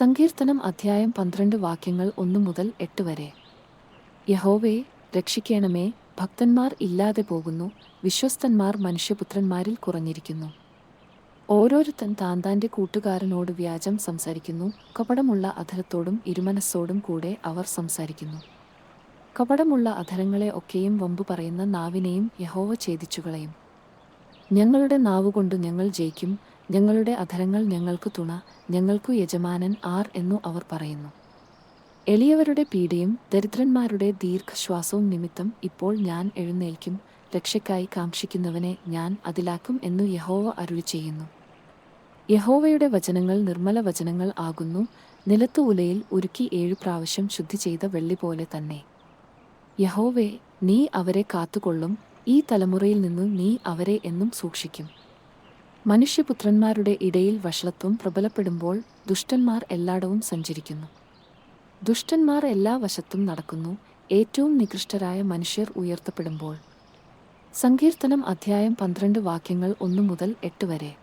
സങ്കീർത്തനം അധ്യായം പന്ത്രണ്ട് വാക്യങ്ങൾ ഒന്നു മുതൽ എട്ട് വരെ. യഹോവേ രക്ഷിക്കണമേ ഭക്തന്മാർ ഇല്ലാതെ പോകുന്നു വിശ്വസ്തന്മാർ മനുഷ്യപുത്രന്മാരിൽ കുറഞ്ഞിരിക്കുന്നു. ഓരോരുത്തൻ താൻ താന്റെ കൂട്ടുകാരനോട് വ്യാജം സംസാരിക്കുന്നു കപടമുള്ള അധരത്തോടും ഇരുമനസ്സോടും കൂടെ അവർ സംസാരിക്കുന്നു. കപടമുള്ള അധരങ്ങളെ ഒക്കെയും വമ്പു പറയുന്ന നാവിനെയും യഹോവ ഛേദിച്ചുകളയും. ഞങ്ങളുടെ നാവുകൊണ്ട് ഞങ്ങൾ ജയിക്കും ഞങ്ങളുടെ അധരങ്ങൾ ഞങ്ങൾക്ക് തുണ ഞങ്ങൾക്കു യജമാനൻ ആർ എന്നു അവർ പറയുന്നു. എളിയവരുടെ പീഡയും ദരിദ്രന്മാരുടെ ദീർഘശ്വാസവും നിമിത്തം ഇപ്പോൾ ഞാൻ എഴുന്നേൽക്കും രക്ഷയ്ക്കായി കാക്ഷിക്കുന്നവനെ ഞാൻ അതിലാക്കും എന്നു യഹോവ അരുളി ചെയ്യുന്നു. യഹോവയുടെ വചനങ്ങൾ നിർമ്മല വചനങ്ങൾ ആകുന്നു നിലത്തു ഉലയിൽ ഉരുക്കി ഏഴു പ്രാവശ്യം ശുദ്ധി ചെയ്ത വെള്ളി പോലെ തന്നെ. യഹോവെ നീ അവരെ കാത്തുകൊള്ളും ഈ തലമുറയിൽ നിന്നും നീ അവരെ എന്നും സൂക്ഷിക്കും. മനുഷ്യപുത്രന്മാരുടെ ഇടയിൽ വഷളത്വം പ്രബലപ്പെടുമ്പോൾ ദുഷ്ടന്മാർ എല്ലായിടവും സഞ്ചരിക്കുന്നു. ദുഷ്ടന്മാർ എല്ലാ വശത്തും നടക്കുന്നു. ഏറ്റവും നികൃഷ്ടരായ മനുഷ്യർ ഉയർത്തപ്പെടുമ്പോൾ. സങ്കീർത്തനം അധ്യായം പന്ത്രണ്ട് വാക്യങ്ങൾ ഒന്നു മുതൽ എട്ട് വരെ.